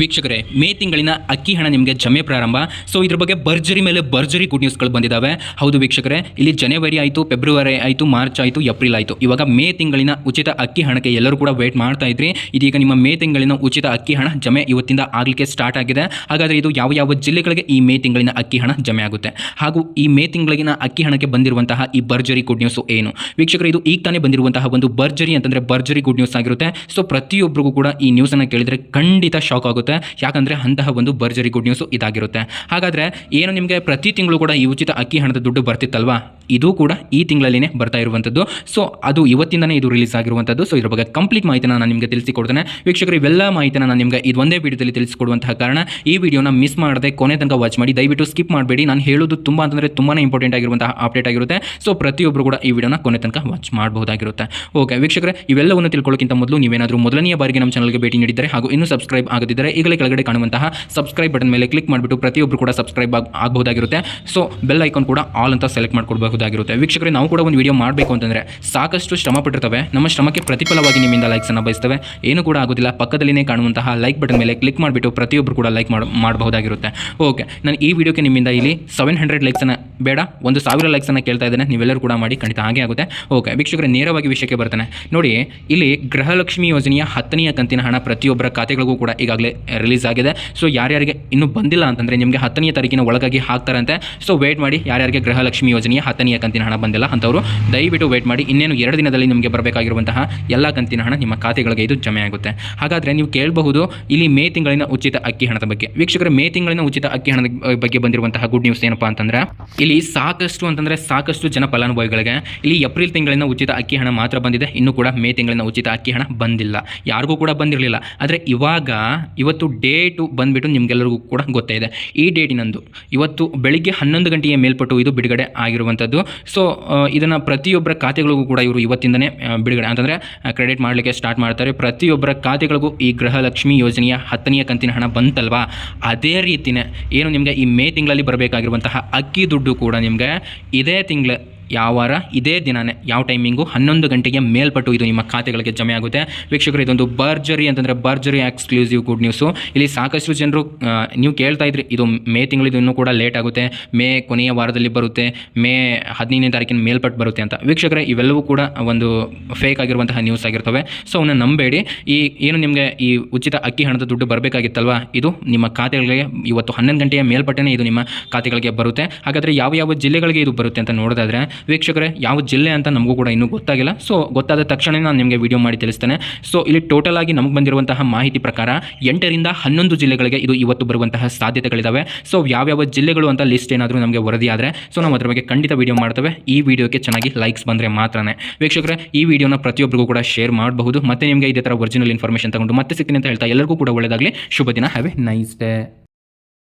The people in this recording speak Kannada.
ವೀಕ್ಷಕರೇ, ಮೇ ತಿಂಗಳಿನ ಅಕ್ಕಿ ಹಣ ನಿಮಗೆ ಜಮೆ ಪ್ರಾರಂಭ. ಸೊ ಇದ್ರ ಬಗ್ಗೆ ಭರ್ಜರಿ ಮೇಲೆ ಭರ್ಜರಿ ಗುಡ್ ನ್ಯೂಸ್ಗಳು ಬಂದಿದ್ದಾವೆ ಹೌದು ವೀಕ್ಷಕರೇ, ಇಲ್ಲಿ ಜನವರಿ ಆಯಿತು ಫೆಬ್ರವರಿ ಆಯಿತು ಮಾರ್ಚ್ ಆಯಿತು ಏಪ್ರಿಲ್ ಆಯಿತು. ಇವಾಗ ಮೇ ತಿಂಗಳಿನ ಉಚಿತ ಅಕ್ಕಿ ಹಣಕ್ಕೆ ಎಲ್ಲರೂ ಕೂಡ ವೇಟ್ ಮಾಡ್ತಾ ಇದ್ರಿ. ಇದೀಗ ನಿಮ್ಮ ಮೇ ತಿಂಗಳಿನ ಉಚಿತ ಅಕ್ಕಿ ಹಣ ಜಮೆ ಇವತ್ತಿಂದ ಆಗಲಿಕ್ಕೆ ಸ್ಟಾರ್ಟ್ ಆಗಿದೆ. ಹಾಗಾದರೆ ಇದು ಯಾವ ಯಾವ ಜಿಲ್ಲೆಗಳಿಗೆ ಈ ಮೇ ತಿಂಗಳಿನ ಅಕ್ಕಿ ಹಣ ಜಮೆ ಆಗುತ್ತೆ? ಹಾಗೂ ಈ ಮೇ ತಿಂಗಳಿನ ಅಕ್ಕಿ ಹಣಕ್ಕೆ ಬಂದಿರುವಂತಹ ಈ ಭರ್ಜರಿ ಗುಡ್ ನ್ಯೂಸ್ ಏನು? ವೀಕ್ಷಕರು, ಇದು ಈಗ ತಾನೇ ಬಂದಿರುವಂತಹ ಒಂದು ಭರ್ಜರಿ ಅಂತಂದರೆ ಭರ್ಜರಿ ಗುಡ್ ನ್ಯೂಸ್ ಆಗಿರುತ್ತೆ. ಸೊ ಪ್ರತಿಯೊಬ್ಬರಿಗೂ ಕೂಡ ಈ ನ್ಯೂಸನ್ನು ಕೇಳಿದರೆ ಖಂಡಿತ ಶಾಕ್ ಆಗುತ್ತೆ. ಯಾಕಂದರೆ ಅಂತಹ ಒಂದು ಭರ್ಜರಿ ಗುಡ್ ನ್ಯೂಸು ಇದಾಗಿರುತ್ತೆ. ಹಾಗಾದರೆ ಏನು ನಿಮಗೆ ಪ್ರತಿ ತಿಂಗಳು ಕೂಡ ಈ ಉಚಿತ ಅಕ್ಕಿ ಹಣದ ದುಡ್ಡು ಬರ್ತಿತ್ತಲ್ವಾ? ಇದು ಕೂಡ ಈ ತಿಂಗಳಲ್ಲಿನೇ ಬರ್ತಾ ಇರುವಂಥದ್ದು. ಸೊ ಅದು ಇವತ್ತಿಂದನೇ ಇದು ರಿಲೀಸ್ ಆಗಿರುವಂಥದ್ದು. ಸೊ ಇದ್ರ ಬಗ್ಗೆ ಕಂಪ್ಲೀಟ್ ಮಾಹಿತಿನ ನಾನು ನಿಮಗೆ ತಿಳಿಸಿಕೊಡ್ತೇನೆ. ವೀಕ್ಷಕರು, ಇವೆಲ್ಲ ಮಾಹಿತಿನ ನಾನು ನಿಮಗೆ ಇದು ಒಂದೇ ವಿಡಿಯೋದಲ್ಲಿ ತಿಳಿಸಿಕೊಡುವಂತಹ ಕಾರಣ ಈ ವಿಡಿಯೋನ ಮಿಸ್ ಮಾಡದೆ ಕೊನೆ ತನಕ ವಾಚ್ ಮಾಡಿ, ದಯವಿಟ್ಟು ಸ್ಕಿಪ್ ಮಾಡಬೇಡಿ. ನಾನು ಹೇಳೋದು ತುಂಬ ಅಂತಂದರೆ ತುಂಬಾ ಇಂಪಾರ್ಟೆಂಟ್ ಆಗಿರುವಂತಹ ಅಪ್ಡೇಟ್ ಆಗಿರುತ್ತೆ. ಸೊ ಪ್ರತಿಯೊಬ್ಬರು ಕೂಡ ಈ ವಿಡಿಯೋನ ಕೊನೆ ತನಕ ವಾಚ್ ಮಾಡಬಹುದಾಗಿರುತ್ತೆ. ಓಕೆ ವೀಕ್ಷಕರೇ, ಇವೆಲ್ಲವನ್ನು ತಿಳ್ಕೊಳ್ಳೋಕ್ಕಿಂತ ಮೊದಲು ನೀವೇನಾದರೂ ಮೊದಲನೆಯ ಬಾರಿಗೆ ನಮ್ಮ ಚಾನಲ್ಗೆ ಭೇಟಿ ನೀಡಿದ್ದರೆ ಹಾಗೂ ಇನ್ನೂ ಸಬ್ಸ್ಕ್ರೈಬ್ ಆಗದಿದ್ದರೆ ಈಗಲೇ ಕೆಳಗಡೆ ಕಾಣುವಂತಹ ಸಬ್ಸ್ಕ್ರೈಬ್ ಬಟನ್ ಮೇಲೆ ಕ್ಲಿಕ್ ಮಾಡಿಬಿಟ್ಟು ಪ್ರತಿಯೊಬ್ಬರು ಕೂಡ ಸಬ್ಸ್ಕ್ರೈಬ್ ಆಗ ಆಗಬಹುದಾಗಿರುತ್ತೆ. ಸೊ ಬೆಲ್ ಐಕಾನ್ ಕೂಡ ಆಲ್ ಅಂತ ಸೆಲೆಕ್ಟ್ ಮಾಡ್ಕೊಳ್ಬಹುದಾಗಿರುತ್ತೆ ವೀಕ್ಷಕರೇ, ನಾವು ಕೂಡ ಒಂದು ವಿಡಿಯೋ ಮಾಡಬೇಕು ಅಂತಂದರೆ ಸಾಕಷ್ಟು ಶ್ರಮ ಪಟ್ಟಿರ್ತವೆ. ನಮ್ಮ ಶ್ರಮಕ್ಕೆ ಪ್ರತಿಫಲವಾಗಿ ನಿಮ್ಮಿಂದ ಲೈಕ್ಸನ್ನು ಬಯಸ್ತವೆ. ಏನು ಕೂಡ ಆಗೋದಿಲ್ಲ. ಪಕ್ಕದಲ್ಲಿನೇ ಕಾಣುವಂತಹ ಲೈಕ್ ಬಟನ್ ಮೇಲೆ ಕ್ಲಿಕ್ ಮಾಡಿಬಿಟ್ಟು ಪ್ರತಿಯೊಬ್ಬರು ಕೂಡ ಲೈಕ್ ಮಾಡಬಹುದಾಗಿರುತ್ತೆ. ಓಕೆ ನಾನು ಈ ವಿಡಿಯೋಕ್ಕೆ ನಿಮ್ಮಿಂದ ಇಲ್ಲಿ ಸೆವೆನ್ ಹಂಡ್ರೆಡ್ ಲೈಕ್ಸನ್ನು ಬೇಡ, ಒಂದು ಸಾವಿರ ಲೈಕ್ಸನ್ನು ಕೇಳ್ತಾ ಇದ್ದೇನೆ, ನೀವೆಲ್ಲರೂ ಕೂಡ ಮಾಡಿ, ಖಂಡಿತ ಹಾಗೆ ಆಗುತ್ತೆ. ಓಕೆ ವೀಕ್ಷಕರೇ, ನೇರವಾಗಿ ವಿಷಯಕ್ಕೆ ಬರ್ತಾನೆ. ನೋಡಿ, ಇಲ್ಲಿ ಗೃಹಲಕ್ಷ್ಮಿ ಯೋಜನೆಯ ಹತ್ತನೆಯ ಕಂತಿನ ಹಣ ಪ್ರತಿಯೊಬ್ಬರ ಖಾತೆಗಳಿಗೂ ಕೂಡ ಈಗಾಗಲೇ ರಿಲೀಸ್ ಆಗಿದೆ. ಸೊ ಯಾರ್ಯಾರಿಗೆ ಇನ್ನೂ ಬಂದಿಲ್ಲ ಅಂತಂದರೆ ನಿಮಗೆ ಹತ್ತನೆಯ ತಾರೀಕಿನ ಒಳಗಾಗಿ ಹಾಕ್ತಾರಂತೆ. ಸೊ ವೇಟ್ ಮಾಡಿ, ಯಾರ್ಯಾರಿಗೆ ಗೃಹಲಕ್ಷ್ಮಿ ಯೋಜನೆಯ ಹತ್ತನೆಯ ಕಂತಿನ ಹಣ ಬಂದಿಲ್ಲ ಅಂಥವರು ದಯವಿಟ್ಟು ವೇಟ್ ಮಾಡಿ, ಇನ್ನೇನು ಎರಡು ದಿನದಲ್ಲಿ ನಿಮಗೆ ಬರಬೇಕಾಗಿರುವಂತಹ ಎಲ್ಲ ಕಂತಿನ ಹಣ ನಿಮ್ಮ ಖಾತೆಗಳಿಗೆ ಇದು ಜಮೆ ಆಗುತ್ತೆ. ಹಾಗಾದರೆ ನೀವು ಕೇಳಬಹುದು, ಇಲ್ಲಿ ಮೇ ತಿಂಗಳಿನ ಉಚಿತ ಅಕ್ಕಿ ಹಣದ ಬಗ್ಗೆ. ವೀಕ್ಷಕರ, ಮೇ ತಿಂಗಳಿನ ಉಚಿತ ಅಕ್ಕಿ ಹಣದ ಬಗ್ಗೆ ಬಂದಿರುವಂತಹ ಗುಡ್ ನ್ಯೂಸ್ ಏನಪ್ಪಾ ಅಂತಂದ್ರೆ ಇಲ್ಲಿ ಸಾಕಷ್ಟು ಅಂತಂದರೆ ಸಾಕಷ್ಟು ಜನ ಫಲಾನುಭವಿಗಳಿಗೆ ಇಲ್ಲಿ ಏಪ್ರಿಲ್ ತಿಂಗಳಿನ ಉಚಿತ ಅಕ್ಕಿ ಹಣ ಮಾತ್ರ ಬಂದಿದೆ. ಇನ್ನು ಕೂಡ ಮೇ ತಿಂಗಳಿನ ಉಚಿತ ಅಕ್ಕಿ ಹಣ ಬಂದಿಲ್ಲ. ಯಾರಿಗೂ ಕೂಡ ಬಂದಿರಲಿಲ್ಲ. ಆದರೆ ಇವಾಗ ಇವತ್ತು ಡೇಟು ಬಂದುಬಿಟ್ಟು ನಿಮಗೆಲ್ಲರಿಗೂ ಕೂಡ ಗೊತ್ತೇ ಇದೆ ಈ ಡೇಟಿನಂದು ಇವತ್ತು ಬೆಳಿಗ್ಗೆ ಹನ್ನೊಂದು ಗಂಟೆಯ ಮೇಲ್ಪಟ್ಟು ಇದು ಬಿಡುಗಡೆ ಆಗಿರುವಂಥದ್ದು. ಸೊ ಇದನ್ನು ಪ್ರತಿಯೊಬ್ಬರ ಖಾತೆಗಳಿಗೂ ಕೂಡ ಇವರು ಇವತ್ತಿಂದನೇ ಬಿಡುಗಡೆ ಅಂತಂದರೆ ಕ್ರೆಡಿಟ್ ಮಾಡಲಿಕ್ಕೆ ಸ್ಟಾರ್ಟ್ ಮಾಡ್ತಾರೆ. ಪ್ರತಿಯೊಬ್ಬರ ಖಾತೆಗಳಿಗೂ ಈ ಗೃಹಲಕ್ಷ್ಮಿ ಯೋಜನೆಯ ಹತ್ತನೆಯ ಕಂತಿನ ಹಣ ಬಂತಲ್ವಾ? ಅದೇ ರೀತಿಯೇ ಏನು ನಿಮಗೆ ಈ ಮೇ ತಿಂಗಳಲ್ಲಿ ಬರಬೇಕಾಗಿರುವಂತಹ ಅಕ್ಕಿ ದುಡ್ಡು ಕೂಡ ನಿಮಗೆ ಇದೇ ತಿಂಗಳ ಯಾವ ವಾರ ಇದೇ ದಿನನೇ, ಯಾವ ಟೈಮಿಂಗು ಹನ್ನೊಂದು ಗಂಟೆಗೆ ಮೇಲ್ಪಟ್ಟು ಇದು ನಿಮ್ಮ ಖಾತೆಗಳಿಗೆ ಜಮೆ ಆಗುತ್ತೆ. ವೀಕ್ಷಕರು, ಇದೊಂದು ಬರ್ಜರಿ ಅಂತಂದರೆ ಬರ್ಜರಿ ಎಕ್ಸ್ಕ್ಲೂಸಿವ್ ಗುಡ್ ನ್ಯೂಸು ಇಲ್ಲಿ ಸಾಕಷ್ಟು ಜನರು ನೀವು ಕೇಳ್ತಾ ಇದ್ರಿ, ಇದು ಮೇ ತಿಂಗಳಿದು ಇನ್ನೂ ಕೂಡ ಲೇಟ್ ಆಗುತ್ತೆ, ಮೇ ಕೊನೆಯ ವಾರದಲ್ಲಿ ಬರುತ್ತೆ, ಮೇ ಹದಿನೈದನೇ ತಾರೀಕಿನ ಮೇಲ್ಪಟ್ಟು ಬರುತ್ತೆ ಅಂತ. ವೀಕ್ಷಕರೇ, ಇವೆಲ್ಲವೂ ಕೂಡ ಒಂದು ಫೇಕ್ ಆಗಿರುವಂತಹ ನ್ಯೂಸ್ ಆಗಿರ್ತವೆ. ಸೊ ಅವನ್ನ ನಂಬೇಡಿ. ಈ, ಏನು ನಿಮಗೆ ಈ ಉಚಿತ ಅಕ್ಕಿ ಹಣದ ದುಡ್ಡು ಬರಬೇಕಾಗಿತ್ತಲ್ವಾ? ಇದು ನಿಮ್ಮ ಖಾತೆಗಳಿಗೆ ಇವತ್ತು ಹನ್ನೊಂದು ಗಂಟೆಯ ಮೇಲ್ಪಟ್ಟೇ ಇದು ನಿಮ್ಮ ಖಾತೆಗಳಿಗೆ ಬರುತ್ತೆ. ಹಾಗಾದರೆ ಯಾವ ಯಾವ ಜಿಲ್ಲೆಗಳಿಗೆ ಇದು ಬರುತ್ತೆ ಅಂತ ನೋಡೋದಾದ್ರೆ ವೀಕ್ಷಕರೇ, ಯಾವ ಜಿಲ್ಲೆ ಅಂತ ನಮಗೂ ಕೂಡ ಇನ್ನೂ ಗೊತ್ತಾಗಿಲ್ಲ. ಸೊ ಗೊತ್ತಾದ ತಕ್ಷಣ ನಾನು ನಿಮಗೆ ವಿಡಿಯೋ ಮಾಡಿ ತಿಳಿಸ್ತೇನೆ. ಸೊ ಇಲ್ಲಿ ಟೋಟಲ್ ಆಗಿ ನಮಗೆ ಬಂದಿರುವಂತಹ ಮಾಹಿತಿ ಪ್ರಕಾರ ಎಂಟರಿಂದ ಹನ್ನೊಂದು ಜಿಲ್ಲೆಗಳಿಗೆ ಇದು ಇವತ್ತು ಬರುವಂತಹ ಸಾಧ್ಯತೆಗಳಿದ್ದಾವೆ ಸೊ ಯಾವ್ಯಾವ ಜಿಲ್ಲೆಗಳು ಅಂತ ಲಿಸ್ಟ್ ಏನಾದರೂ ನಮಗೆ ವರದಿ ಆದರೆ ಸೊ ನಾವು ಅದ್ರ ಬಗ್ಗೆ ಖಂಡಿತ ವಿಡಿಯೋ ಮಾಡ್ತೇವೆ. ಈ ವಿಡಿಯೋಕ್ಕೆ ಚೆನ್ನಾಗಿ ಲೈಕ್ಸ್ ಬಂದರೆ ಮಾತ್ರನೇ. ವೀಕ್ಷಕರೇ, ಈ ವಿಡಿಯೋನ ಪ್ರತಿಯೊಬ್ಬರಿಗೂ ಕೂಡ ಶೇರ್ ಮಾಡಬಹುದು. ಮತ್ತೆ ನಿಮಗೆ ಇದೇ ಥರ ಒರಿಜಿನಲ್ ಇನ್ಫಾರ್ಮೇಷನ್ ತಗೊಂಡು ಮತ್ತೆ ಸಿಗ್ತೀನಿ ಅಂತ ಹೇಳ್ತಾ ಎಲ್ಲರಿಗೂ ಕೂಡ ಒಳ್ಳೆಯದಾಗಲಿ ಶುಭ ದಿನ. Have A nice day